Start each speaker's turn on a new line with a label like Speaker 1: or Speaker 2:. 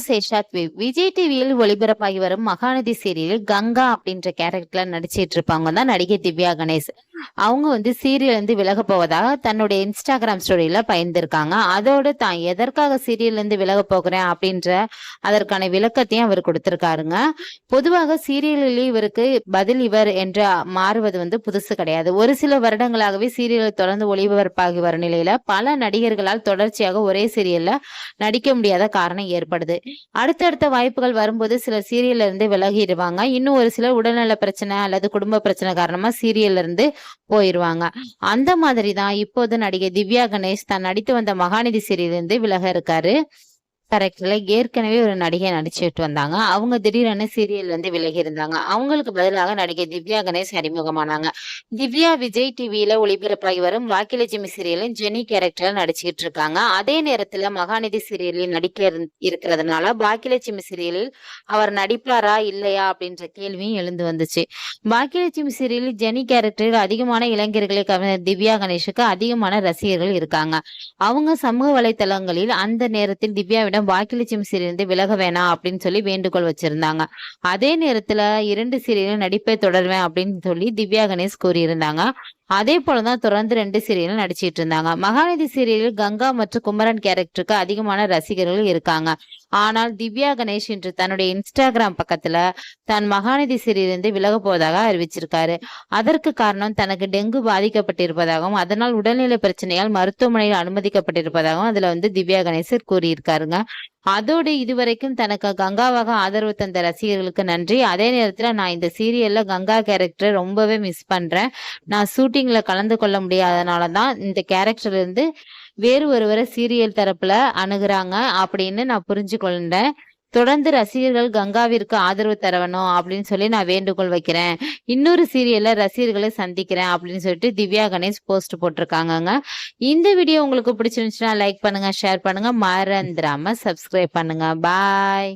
Speaker 1: சேஷாத் we Vijay டிவியில் ஒளிபரப்பாகி வரும் மகாநதி சீரியலில் கங்கா அப்படின்ற கேரக்டர்ல நடிச்சிட்டு இருப்பாங்க தான் நடிகை திவ்யா கணேஷ். அவங்க வந்து சீரியல் இருந்து விலக போவதாக தன்னுடைய இன்ஸ்டாகிராம் ஸ்டோரியில பயந்துருக்காங்க. அதோடு தான் எதற்காக சீரியல் இருந்து விலக போகிறேன் அப்படின்ற அதற்கான விளக்கத்தையும் அவர் கொடுத்திருக்காருங்க. பொதுவாக சீரியலில் இவருக்கு பதில் இவர் என்று மாறுவது வந்து புதுசு கிடையாது. ஒரு சில வருடங்களாகவே சீரியல் தொடர்ந்து ஒளிபரப்பாகி வரும் நிலையில பல நடிகர்களால் தொடர்ச்சியாக ஒரே சீரியல்ல நடிக்க முடியாத காரணம் ஏற்படுது. அடுத்தடுத்த வாய்ப்புகள் வரும்போது சில சீரியல்ல இருந்து விலகிடுவாங்க. இன்னும் ஒரு சிலர் உடல்நல பிரச்சனை அல்லது குடும்ப பிரச்சனை காரணமா சீரியல்ல இருந்து போயிருவாங்க. அந்த மாதிரி தான் இப்போது நடிகை திவ்யா கணேஷ் தான் நடித்து வந்த மகாநிதி சீரியல் இருந்து விலக இருக்காரு. கேரக்டர்ல ஏற்கனவே ஒரு நடிகை நடிச்சுட்டு வந்தாங்க. அவங்க திடீரென சீரியல் வந்து விலகி இருந்தாங்க. அவங்களுக்கு பதிலாக நடிகை திவ்யா கணேஷ் அறிமுகமானாங்க. திவ்யா விஜய் டிவியில ஒளிபரப்பாகி வரும் வாக்கிலட்சுமி சீரியலில் ஜெனி கேரக்டர்ல நடிச்சுக்கிட்டு இருக்காங்க. அதே நேரத்துல மகாநிதி சீரியலில் நடிக்க இருக்கிறதுனால பாக்கியலட்சுமி சீரியலில் அவர் நடிப்பாரா இல்லையா அப்படின்ற கேள்வியும் எழுந்து வந்துச்சு. பாக்கியலட்சுமி சீரியலில் ஜெனி கேரக்டரில் அதிகமான இளைஞர்களை கவர்ந்த திவ்யா கணேஷுக்கு அதிகமான ரசிகர்கள் இருக்காங்க. அவங்க சமூக வலைத்தளங்களில் அந்த நேரத்தில் திவ்யாவிடம் பாக்கியலட்சுமி சீரியலிருந்து விலக வேணாம் அப்படின்னு சொல்லி வேண்டுகோள் வச்சிருந்தாங்க. அதே நேரத்துல இரண்டு சீரியலும் நடிப்பை தொடர்வேன் அப்படின்னு சொல்லி திவ்யா கணேஷ் கூறியிருந்தாங்க. அதே போலதான் தொடர்ந்து ரெண்டு சீரியலும் நடிச்சிட்டு இருந்தாங்க. மகாநதி சீரியலில் கங்கா மற்றும் குமரன் கேரக்டருக்கு அதிகமான ரசிகர்கள் இருக்காங்க. ஆனால் திவ்யா கணேஷ் இன்று தன்னுடைய இன்ஸ்டாகிராம் பக்கத்துல தன் மகாநதி சீரியலிருந்து விலக போவதாக அறிவிச்சிருக்காரு. அதற்கு காரணம் தனக்கு டெங்கு பாதிக்கப்பட்டிருப்பதாகவும் அதனால் உடல்நிலை பிரச்சனையால் மருத்துவமனையில் அனுமதிக்கப்பட்டிருப்பதாகவும் அதுல வந்து திவ்யா கணேசர் கூறியிருக்காருங்க. அதோடு இதுவரைக்கும் தனக்கு கங்காவாக ஆதரவு தந்த ரசிகர்களுக்கு நன்றி. அதே நேரத்தில் நான் இந்த சீரியலில் கங்கா கேரக்டரை ரொம்பவே மிஸ் பண்ணுறேன் நான் ஷூட்டிங்கில் கலந்து கொள்ள முடியாதனால தான் இந்த கேரக்டர் இருந்து வேறு ஒருவரை சீரியல் தரப்பில் அணுகிறாங்க அப்படின்னு நான் புரிஞ்சு கொண்டேன் தொடர்ந்து ரசிகர்கள் கங்காவிற்கு ஆதரவு தரணும் அப்படின்னு சொல்லி நான் வேண்டுகோள் வைக்கிறேன். இன்னொரு சீரியல்ல ரசிகர்களை சந்திக்கிறேன் அப்படின்னு சொல்லிட்டு திவ்யா கணேஷ் போஸ்ட் போட்டிருக்காங்கங்க. இந்த வீடியோ உங்களுக்கு பிடிச்சிருந்துச்சுன்னா லைக் பண்ணுங்க ஷேர் பண்ணுங்க. மறந்துடாம சப்ஸ்கிரைப் பண்ணுங்க. பாய்